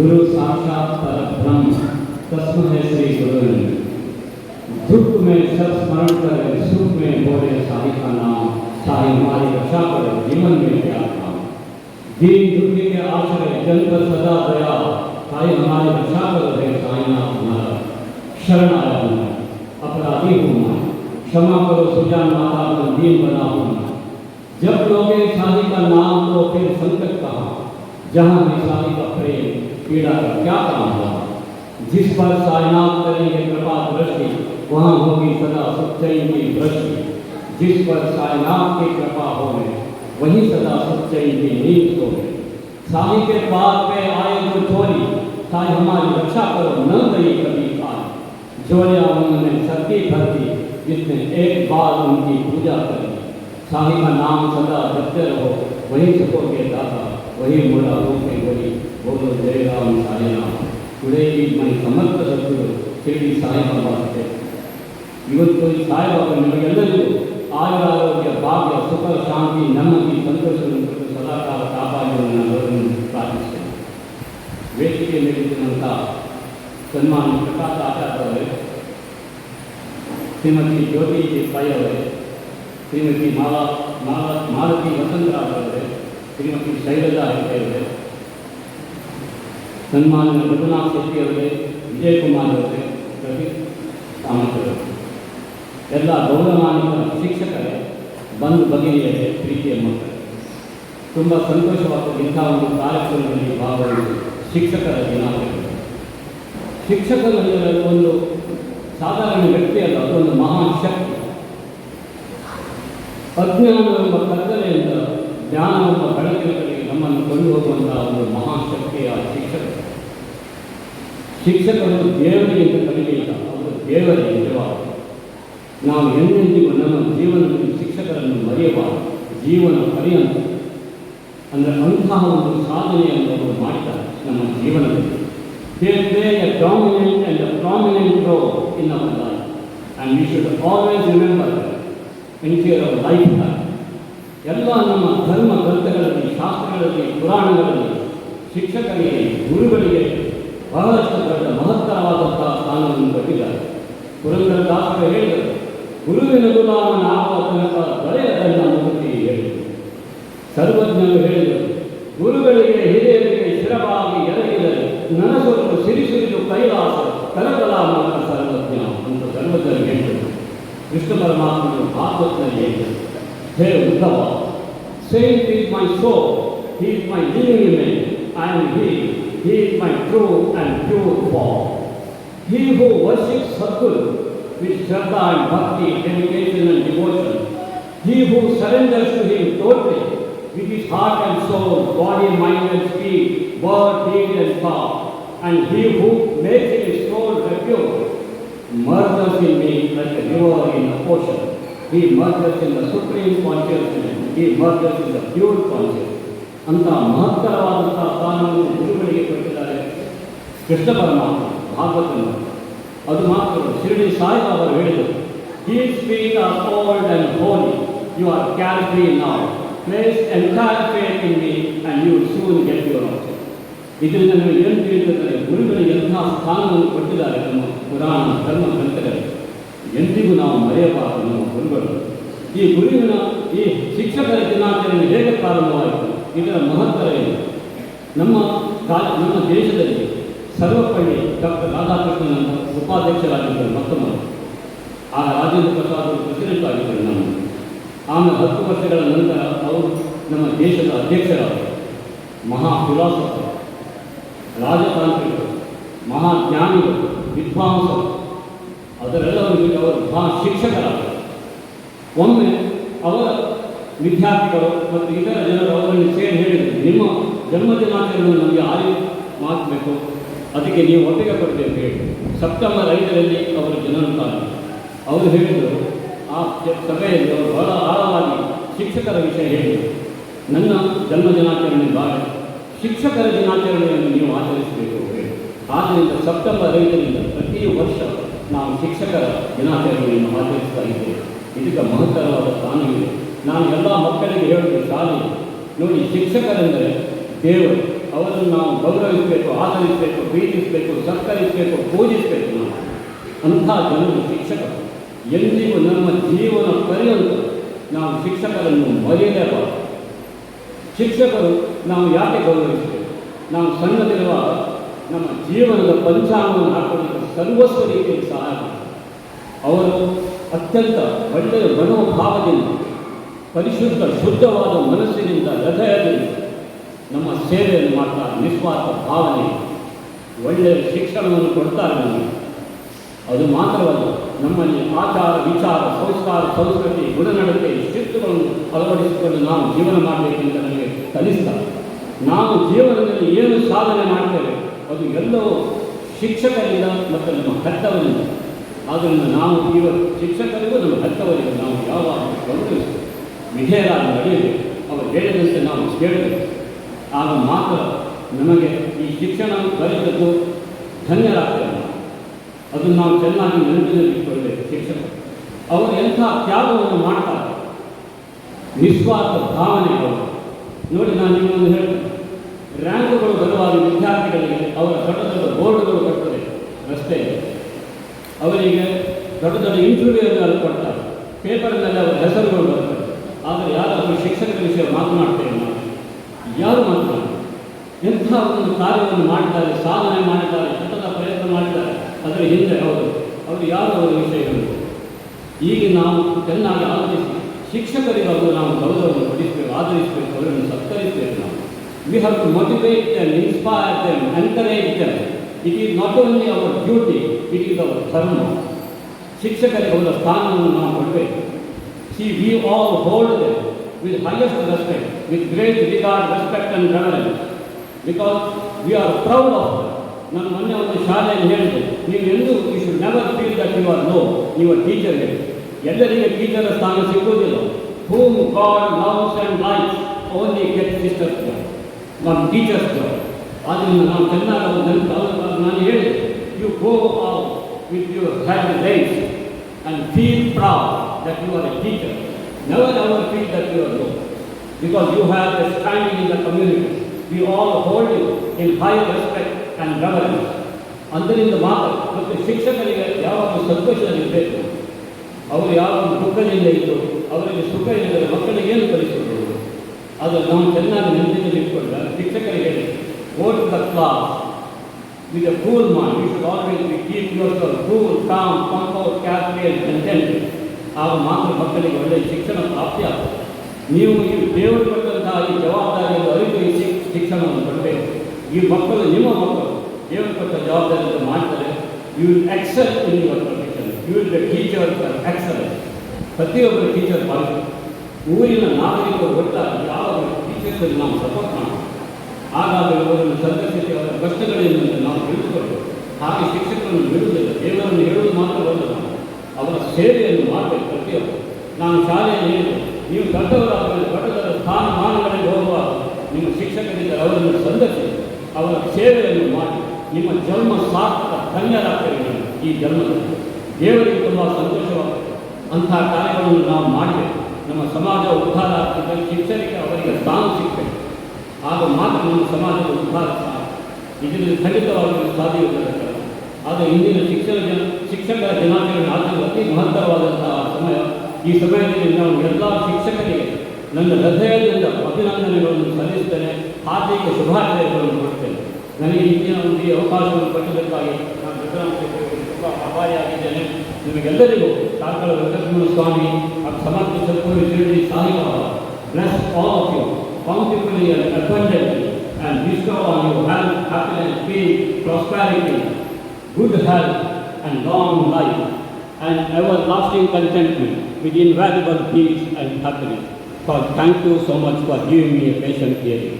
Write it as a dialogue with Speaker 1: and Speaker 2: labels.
Speaker 1: गुरु साक्षात परब्रह्म, तस्मै श्री गुरु दुख में सब स्मरण करे, सुख में बोले साई का नाम, साई हमारी रक्षा करे, जीवन में क्या काम दीन दुखी के आश्रय जन पर सदा दया, साई हमारी रक्षा करो, हे साईनाथ हमारा शरण आया हूँ, अपराधी हूँ मैं। क्षमा करो सुजान माता को दीन बना हूँ जब लोगे शादी का नाम तो फिर संकट कहा? जहाँ शादी का प्रेम पीड़ा का क्या काम हुआ? जिस पर सायनाथ करेंगे कृपा दृष्टि, वहाँ होगी सदा सच्चाई की दृष्टि। जिस पर सायनाथ की कृपा हो गए वही सदा सच्चाई की नींद सो साई के पार पे आए जो चोरी, साई हमारी रक्षा करो, न गई कभी खाई जोया उन्होंने सती भरती, जिसने एक बार उनकी पूजा करी। साई का नाम सदा जपते रहो, वही सुखोगे दाता, वही मोड़ा होके वही ஒவ்வொரு தேவாவும் சாயலாம் ಉದಯವಿ ಮನೆ ಸಮರ್ಥದವರು ಶಿರಡಿ ಸಾಯಿಬಾಬಾ ಇವತ್ತು ಸಾಯಿಬಾಬಾ ನಿಮಗೆಲ್ಲರಿಗೂ ಆಯುರ ಆರೋಗ್ಯ ಭಾಗ್ಯ ಸುಖ ಶಾಂತಿ ನೆಮ್ಮದಿ ಸಂತೋಷವನ್ನು ಸದಾಕಾಲ ಕಾಪಾಡುವುದನ್ನು ಅವರನ್ನು ಪ್ರಾರ್ಥಿಸ್ತೇನೆ ವೇದಿಕೆ ನೀಡಿದಂಥ ಸನ್ಮಾನ ಪ್ರಕಾಶ್ ಆಚಾರ್ ಅವರೇ ಶ್ರೀಮತಿ ಜ್ಯೋತಿ ಸಾಯಿ ಅವರೇ ಶ್ರೀಮತಿ ಮಾಲಾ ಮಾಲಾ ಮಾಲತಿ ವಸಂತರಾವ್ ಅವರೇ ಶ್ರೀಮತಿ ಶೈಲಜಾ ಹೆಗಡೆ ಅವರೇ ಸನ್ಮಾನ್ಯ ರಘುನಾಥ್ ಶೆಟ್ಟಿ ಅವರೇ ವಿಜಯಕುಮಾರ್ ಅವರೇ ಕಾಮತ್ ಅವರೇ ಎಲ್ಲ ಗೌರವಾನ್ವಿತ ಶಿಕ್ಷಕರೇ ಬಂದು ಬಗೆಯಲ್ಲಿ ಪ್ರೀತಿಯ ಮಕ್ಕಳು ತುಂಬ ಸಂತೋಷವಾದ ಇಂಥ ಒಂದು ಕಾರ್ಯಕ್ರಮದಲ್ಲಿ ಭಾಗವಹಿಸಿ ಶಿಕ್ಷಕರ ದಿನಾಚರಣೆ. ಶಿಕ್ಷಕರು ಒಂದು ಸಾಧಾರಣ ವ್ಯಕ್ತಿ ಅಲ್ಲ ಅದೊಂದು ಮಹಾನ್ ಶಕ್ತಿ. ಅಜ್ಞಾನವೆಂಬ ಕತ್ತಲೆಯಿಂದ ಜ್ಞಾನ ಬೆಳಕಿನ ಬಳಕೆಗಳಿಗೆ ನಮ್ಮನ್ನು ಕೊಂಡು ಹೋಗುವಂತಹ ಒಂದು ಮಹಾನ್ ಶಕ್ತಿಯ ಶಿಕ್ಷಕರು. ಶಿಕ್ಷಕರು ದೇವರಿಗಿಂತ ಕಲಿಕೆ ಇಲ್ಲ. ಅವರು ದೇವರಿಗೆ ನಿಜವಾಗ ನಾವು ಎಂದೆಂದಿಗೂ ನಮ್ಮ ಜೀವನದಲ್ಲಿ ಶಿಕ್ಷಕರನ್ನು ಮರೆಯಬಾರದು. ಜೀವನ ಪರ್ಯಂತ. ಅಂದರೆ ಅಂತಹ ಒಂದು ಸಾಧನೆಯನ್ನು ಅವರು ಮಾಡ್ತಾರೆ ನಮ್ಮ ಜೀವನದಲ್ಲಿ. They play a dominant and a prominent role in our life. And we should always. ಎಲ್ಲ ನಮ್ಮ ಧರ್ಮ ಗ್ರಂಥಗಳಲ್ಲಿ, ಶಾಸ್ತ್ರಗಳಲ್ಲಿ, ಪುರಾಣಗಳಲ್ಲಿ ಶಿಕ್ಷಕರಿಗೆ, ಗುರುಗಳಿಗೆ ಬಹಳಷ್ಟು ದೊಡ್ಡ ಮಹತ್ತರವಾದಂತಹ ಸ್ಥಾನವನ್ನು ಕೊಟ್ಟಿದ್ದಾರೆ ಪುರಂದರದಾಸರು ಹೇಳಿದರು ಗುರುವಿನ ಗುಲಾಮನಾಗುವ ತನಕ ದೊರೆಯದನ್ನ ಮುಕ್ತಿ ಹೇಳಿದರು ಸರ್ವಜ್ಞರು ಹೇಳಿದರು ಗುರುಗಳಿಗೆ ಹಿರಿಯರಿಗೆ ಶಿರವಾಗಿ ಎರಗಿದರೆ ನನಸೊಟ್ಟು ಸಿರಿಸುರಿದು ಕೈಲಾಸ ಕನಕಲಾಮನ ಸರ್ವಜ್ಞ ಅಂತ ಸರ್ವಜ್ಞರು ಹೇಳಿದರು ಕೃಷ್ಣ ಪರಮಾತ್ಮನು ಭಾಗವತನಲ್ಲಿ ಹೇಳಿದರು ಹೇ Uddhava saint is my soul he is my living image and he he he my true and pure form, He who worships Sadguru with Shraddha and Bhakti, dedication and devotion, he who surrenders to him totally with his heart and soul, body, mind and speech, word, deed and thought, and he who makes his soul refuge, merges in me like a river in a ocean. He merges in the supreme consciousness, he merges in the pure consciousness. ಅಂತ ಮಹತ್ತರವಾದಂತಹ ಸ್ಥಾನವನ್ನು ಗುರುಗಳಿಗೆ ಕೊಟ್ಟಿದ್ದಾರೆ. ಕೃಷ್ಣ ಪರಮಾತ್ಮ, ಭಾಗವತನ. ಅದು ಮಾತ್ರ ಶಿರಡಿ ಸಾಯಿಬಾಬರು ಹೇಳಿದರು ಈ old and holy you are can free ನಾವು place entire faith in me and soon get your option ಇದರಿಂದ ನಮಗೆ ಏನು ತಿಳಿದಿದ್ದಾರೆ ಗುರುಗಳಿಗೆ ಎಂತಹ ಸ್ಥಾನವನ್ನು ಕೊಟ್ಟಿದ್ದಾರೆ ನಮ್ಮ ಪುರಾಣ ಧರ್ಮ ಗ್ರಂಥಗಳಲ್ಲಿ ಎಂದಿಗೂ ನಾವು ಮರೆಯಬಾರದು ನಮ್ಮ ಗುರುಗಳು. ಈ ಗುರುವಿನ ಈ ಶಿಕ್ಷಕರ ದಿನಾಚರಣೆ ಹೇಗೆ ಪ್ರಾರಂಭವಾಯಿತು? ಇದರ ಮಹತ್ತರ ಏನು? ನಮ್ಮ ನಮ್ಮ ದೇಶದಲ್ಲಿ ಸರ್ವಪಳ್ಳಿ ಡಾಕ್ಟರ್ ರಾಧಾಕೃಷ್ಣನ್ ಉಪಾಧ್ಯಕ್ಷರಾಗಿದ್ದರು ಮತ್ತೊಮ್ಮೆ. ಆ ರಾಜೇಂದ್ರ ಪ್ರಸಾದ್ ಅವರು ಪ್ರೆಸಿಡೆಂಟ್ ಆಗಿದ್ದರು ನಮ್ಮ. ಆಮೇಲೆ ಹತ್ತು ವರ್ಷಗಳ ನಂತರ ಅವರು ನಮ್ಮ ದೇಶದ ಅಧ್ಯಕ್ಷರಾದರು. ಮಹಾ ಫಿಲಾಸಫರ್ ರಾಜತಾಂತ್ರಿಕರು ಮಹಾಜ್ಞಾನಿಗಳು ವಿದ್ವಾಂಸರು. ಅದರೆಲ್ಲವರಿಗೆ ಅವರು ಮಹಾ ಶಿಕ್ಷಕರಾದರು. ಒಮ್ಮೆ ಅವರ ವಿದ್ಯಾರ್ಥಿಗಳು ಮತ್ತು ಇತರ ನಿಮ್ಮ ಜನ್ಮ ದಿನಾಚರಣೆ ನಮಗೆ ಆರಿ ಮಾಡಬೇಕು ಅದಕ್ಕೆ ನೀವು ಒಪ್ಪಿಗೆ ಕೊಡಬೇಕು ಹೇಳಿ. ಸೆಪ್ಟೆಂಬರ್ ಐದರಲ್ಲಿ ಅವರು ಜನರುತ್ತಾರೆ. ಅವರು ಹೇಳಿದರು, ಆ ಸಭೆಯಲ್ಲಿ ಅವರು ಬಹಳ ಆಳವಾಗಿ ಶಿಕ್ಷಕರ ವಿಷಯ ಹೇಳಿದರು. ನನ್ನ ಜನ್ಮ ದಿನಾಚರಣೆ ಶಿಕ್ಷಕರ ದಿನಾಚರಣೆಯನ್ನು ನೀವು ಆಚರಿಸಬೇಕು ಆದ್ದರಿಂದ ಸೆಪ್ಟೆಂಬರ್ ಐದರಿಂದ ಪ್ರತಿ ವರ್ಷ ನಾವು ಶಿಕ್ಷಕರ ದಿನಾಚರಣೆಯನ್ನು ಆಚರಿಸ್ತಾ ಇದ್ದೇವೆ. ಇದಕ್ಕೆ ಮಹತ್ತರವಾದ ಸ್ಥಾನವಿದೆ. ನಾನು ಎಲ್ಲ ಮಕ್ಕಳಿಗೆ ಹೇಳುವುದು, ಶಾಲೆ ನೋಡಿ ಶಿಕ್ಷಕರೆಂದರೆ ದೇವರು, ಅವರನ್ನು ನಾವು ಗೌರವಿಸಬೇಕು, ಆಧರಿಸಬೇಕು, ಪ್ರೀತಿಸಬೇಕು, ಸತ್ಕರಿಸಬೇಕು, ಪೂಜಿಸಬೇಕು ನಾವು. ಅಂಥ ಜನರು ಶಿಕ್ಷಕರು. ಎಂದಿಗೂ ನಮ್ಮ ಜೀವನ ಪರ್ಯಂತ ನಾವು ಶಿಕ್ಷಕರನ್ನು ಮರೆಯಲೇಬಾರದು. ಶಿಕ್ಷಕರು ನಾವು ಯಾಕೆ ಗೌರವಿಸಬೇಕು? ನಾವು ಸಣ್ಣದಿರುವಾಗ ನಮ್ಮ ಜೀವನದ ಪಂಚಾಂಗವನ್ನು ಹಾಕೊಳ್ಳಲು ಸರ್ವಸ್ವ ರೀತಿಯಲ್ಲಿ ಸಹಾಯ ಅವರು ಅತ್ಯಂತ ಒಳ್ಳೆಯ ಮನೋಭಾವದಿಂದ ಪರಿಶುದ್ಧ, ಶುದ್ಧವಾದ ಮನಸ್ಸಿನಿಂದ ಹೃದಯದಲ್ಲಿ ನಮ್ಮ ಸೇವೆಯನ್ನು ಮಾಡ್ತಾರೆ ನಿಸ್ವಾರ್ಥ ಭಾವನೆ. ಒಳ್ಳೆಯ ಶಿಕ್ಷಣವನ್ನು ಕೊಡ್ತಾರೆ ನಮಗೆ ಅದು ಮಾತ್ರವಲ್ಲ, ನಮ್ಮಲ್ಲಿ ಆಚಾರ, ವಿಚಾರ, ಸಂಸ್ಕಾರ, ಸಂಸ್ಕೃತಿ, ಗುಣನಡತೆ ಶಿಸ್ತುಗಳನ್ನು ಅಳವಡಿಸಿಕೊಂಡು ನಾವು ಜೀವನ ಮಾಡಬೇಕೆಂದು ನಮಗೆ ಕಲಿಸ್ತಾರೆ ನಾವು ಜೀವನದಲ್ಲಿ ಏನು ಸಾಧನೆ ಮಾಡ್ತೇವೆ, ಅದು ಎಲ್ಲವೂ ಶಿಕ್ಷಕರಿಂದ ಮತ್ತು ನಮ್ಮ ಹತ್ತವರಿಂದ ಆದ್ದರಿಂದ ನಾವು ಇವತ್ತು ಶಿಕ್ಷಕರಿಗೂ ನಮ್ಮ ಹೆತ್ತವರಿಗೂ ನಾವು ಯಾವಾಗ ಗೌರವಿಸಬೇಕು ನಡೆಯಬೇಕು ಅವರು ಹೇಳಿದಂತೆ ನಾವು ಕೇಳಬೇಕು ಆಗ ಮಾತ್ರ ನಮಗೆ ಈ ಶಿಕ್ಷಣ ದೊರೆತದ್ದು ಧನ್ಯರಾಗ್ತೇವೆ ನಾವು ಅದನ್ನು ನಾವು ಚೆನ್ನಾಗಿ ನೆನಪಿನಲ್ಲಿಟ್ಟುಕೊಳ್ಳಬೇಕು ಶಿಕ್ಷಕರು. ಅವರು ಎಂಥ ತ್ಯಾಗವನ್ನು ಮಾಡ್ತಾರೆ? ನಿಸ್ವಾರ್ಥ ಭಾವನೆ ಅವರು. ನೋಡಿ ನಾನು ನಿಮ್ಮನ್ನು ಹೇಳ್ತೇನೆ. ರ್ಯಾಂಕುಗಳು ಬರುವಾಗ ವಿದ್ಯಾರ್ಥಿಗಳಿಗೆ ಅವರ ದೊಡ್ಡ ದೊಡ್ಡ ಬೋರ್ಡ್ಗಳು ಬರ್ತದೆ ರಸ್ತೆಯಲ್ಲಿ ಅವರಿಗೆ ದೊಡ್ಡ ದೊಡ್ಡ ಇಂಟರ್ವ್ಯೂ ಅಲ್ಲಿ ಕೊಡ್ತಾರೆ. ಪೇಪರ್ನಲ್ಲಿ ಅವರ ಹೆಸರುಗಳು ಬರ್ತದೆ ಆದರೆ ಯಾರಾದರೂ ಶಿಕ್ಷಕರ ವಿಷಯ ಮಾತನಾಡ್ತೇವೆ ನಾವು ಯಾರು ಮಾತನಾಡ ಎಂಥ ಒಂದು ಕಾರ್ಯವನ್ನು ಮಾಡಿದ್ದಾರೆ, ಸಾಧನೆ ಮಾಡಿದ್ದಾರೆ, ಸತತ ಪ್ರಯತ್ನ ಮಾಡಿದ್ದಾರೆ, ಅದರ ಹಿಂದೆ ಅವರು ಅವರು ಯಾರು ಅವರ ವಿಷಯಗಳು? ಈಗ ನಾವು ಚೆನ್ನಾಗಿ ಆಲೋಚಿಸಿ, ಶಿಕ್ಷಕರಿಗೆ ಅವರು ನಾವು ಗೌರವವನ್ನು ಪಡಿಸಬೇಕು ಆಧರಿಸಬೇಕು ಅವರನ್ನು ಸತ್ಕರಿಸಬೇಕು ನಾವು. We have to motivate them inspire them encourage them it is not only our duty it is our dharma ಶಿಕ್ಷಕರಿಗೆ ಅವರ ಸ್ಥಾನವನ್ನು ನಾವು ಕೊಡಬೇಕು. See we all hold them with highest respect with great regard respect and reverence Because we are proud of ನಾನು ಮೊನ್ನೆ ಒಂದು ಶಾಲೆಯಲ್ಲಿ ಹೇಳಿದೆ ನೀವು ಎಂದು you should never feel that you are low your teacher ಎಲ್ಲರಿಗೆ ಟೀಚರ್ ಸ್ಥಾನ ಸಿಗುವುದಿಲ್ಲ whom God loves and life only get sisters ನಮ್ಮ ಟೀಚರ್ಸ್ ಆದ್ದರಿಂದ ನಾವು ಚೆನ್ನಾಗಿ ಅವ್ರು ನೆನಪು ಅವ್ರು ನಾನು ಹೇಳಿದೆ you go out with your head life and feel proud that you are a teacher never ever feel that you are low because you have a standing in the community. We all hold you in high respect and reverence. ಅದರಿಂದ ಮಾತ್ರ ಮತ್ತು ಶಿಕ್ಷಕರಿಗೆ ಯಾವಾಗ ಸಂತೋಷದಲ್ಲಿರಬೇಕು ಅವರು ಯಾವ ದುಃಖದಿಂದ ಇದ್ದು ಅವರಿಗೆ ಸುಖ ಇಲ್ಲದರೆ ಮಕ್ಕಳಿಗೆ ಏನು ಕಲಿಸುವುದು ಅದು ನಾವು ಚೆನ್ನಾಗಿ ನೆನಪಿನಲ್ಲಿ ಇಟ್ಕೊಂಡ್ರೆ ಶಿಕ್ಷಕರಿಗೆ out the class with a cool mind. You should always be keep yourself cool, calm, comfort, carefree, and contented. ಆಗ ಮಾತ್ರ ಮಕ್ಕಳಿಗೆ ಒಳ್ಳೆಯ ಶಿಕ್ಷಣ ಪ್ರಾಪ್ತಿ ಆಗ್ತದೆ ನೀವು ಈ ದೇವರು ಕೊಟ್ಟಂತಹ ಈ ಜವಾಬ್ದಾರಿಯನ್ನು ಅರಿತು ಶಿಕ್ಷಣವನ್ನು ಕೊಡಬೇಕು. ಈ ಮಕ್ಕಳು, ನಿಮ್ಮ ಮಕ್ಕಳು ದೇವರು ಕೊಟ್ಟ ಜವಾಬ್ದಾರಿಯನ್ನು ಮಾಡ್ತಾರೆ you will excel in your profession you will teacher excellence ಪ್ರತಿಯೊಬ್ಬರು ಟೀಚರ್ ಭಾಗ ಊರಿನ ನಾಗರಿಕರು ಒಟ್ಟಾಗಿ ಯಾವ ಟೀಚರ್ಸಲ್ಲಿ ನಾವು ಸಪೋರ್ಟ್ ಮಾಡಬೇಕು ಹಾಗಾಗಿ ಅವರನ್ನು ಸಂದರ್ಶಿಸಿ ಅವರ ಕಷ್ಟಗಳೇನು ಅಂತ ನಾವು ತಿಳಿದುಕೊಳ್ಬೇಕು ಹಾಗೆ ಶಿಕ್ಷಕರನ್ನು ಬಿಡುವುದಿಲ್ಲ. ದೇವರನ್ನು ಹೇಳುವುದು ಮಾತ್ರವಲ್ಲ ಅವರ ಸೇವೆಯನ್ನು ಮಾಡಬೇಕು ಪ್ರತಿಯೊಬ್ಬರು. ನಾನು ಶಾಲೆಯಲ್ಲಿ ನೀವು ದೊಡ್ಡವರಾದ ದೊಡ್ಡದರ ಸ್ಥಾನಮಾನಗಳಿಗೆ ಹೋಗುವಾಗ ನಿಮ್ಮ ಶಿಕ್ಷಕರಿಂದ ಅವರನ್ನು ಸಂದರ್ಶಿಸಿ. ಅವರ ಸೇವೆಯನ್ನು ಮಾಡಿ. ನಿಮ್ಮ ಜನ್ಮ ಸಾರ್ಥಕ ಧನ್ಯರಾಗ್ತೇವೆ ಈ ಜನ್ಮದಲ್ಲಿ ದೇವರಿಗೆ ತುಂಬ ಸಂತೋಷವಾಗುತ್ತೆ. ಅಂತಹ ಕಾರ್ಯಗಳನ್ನು ನಾವು ಮಾಡಬೇಕು ನಮ್ಮ ಸಮಾಜ ಉದ್ಧಾರ ಆಗ್ತದೆ. ಶಿಕ್ಷಕರಿಗೆ ಅವರಿಗೆ ಸ್ಥಾನ ಸಿಗ್ತದೆ. ಆಗ ಮಾತ್ರ ನಮ್ಮ ಸಮಾಜದ ಉದ್ಧಾರ. ಇದರಲ್ಲಿ ಖಂಡಿತವಾಗಿ ಸಾಧ್ಯವಿಲ್ಲ ಆದರೆ ಇಂದಿನ ಶಿಕ್ಷಣ ಜನ ಶಿಕ್ಷಕರ ಆಚರಣೆ ಅತಿ ಮಹತ್ತರವಾದಂತಹ ಸಮಯ. ಈ ಸಮಯದಲ್ಲಿ ನಾವು ಎಲ್ಲ ಶಿಕ್ಷಕರಿಗೆ ನನ್ನ ಹೃದಯದಿಂದ ಅಭಿನಂದನೆಗಳನ್ನು ಸಲ್ಲಿಸ್ತೇನೆ ಹಾರ್ದಿಕ ಶುಭಾಶಯಗಳನ್ನು ಕೊಡ್ತೇನೆ ನನಗೆ ಇಂದಿನ ಒಂದು ಈ ಅವಕಾಶವನ್ನು ಕೊಟ್ಟಿದ್ದಕ್ಕಾಗಿ ನಾನು ರುದ್ರಾಂಶಕ್ಕೆ ತುಂಬ ಆಭಾರಿಯಾಗಿದ್ದೇನೆ ನಿಮಗೆಲ್ಲರಿಗೂ ಕಾರ್ಕಳ ವೆಂಕಟರಮಣ ಸ್ವಾಮಿ ಹಾಗೂ ಸಮರ್ಥ Sadguru Shirdi Saibaba bless all of you bountifully and abundantly and bestow on you health, happiness, peace, prosperity, good health and long life and everlasting contentment with invaluable peace and happiness. So thank you so much for giving me a patient hearing.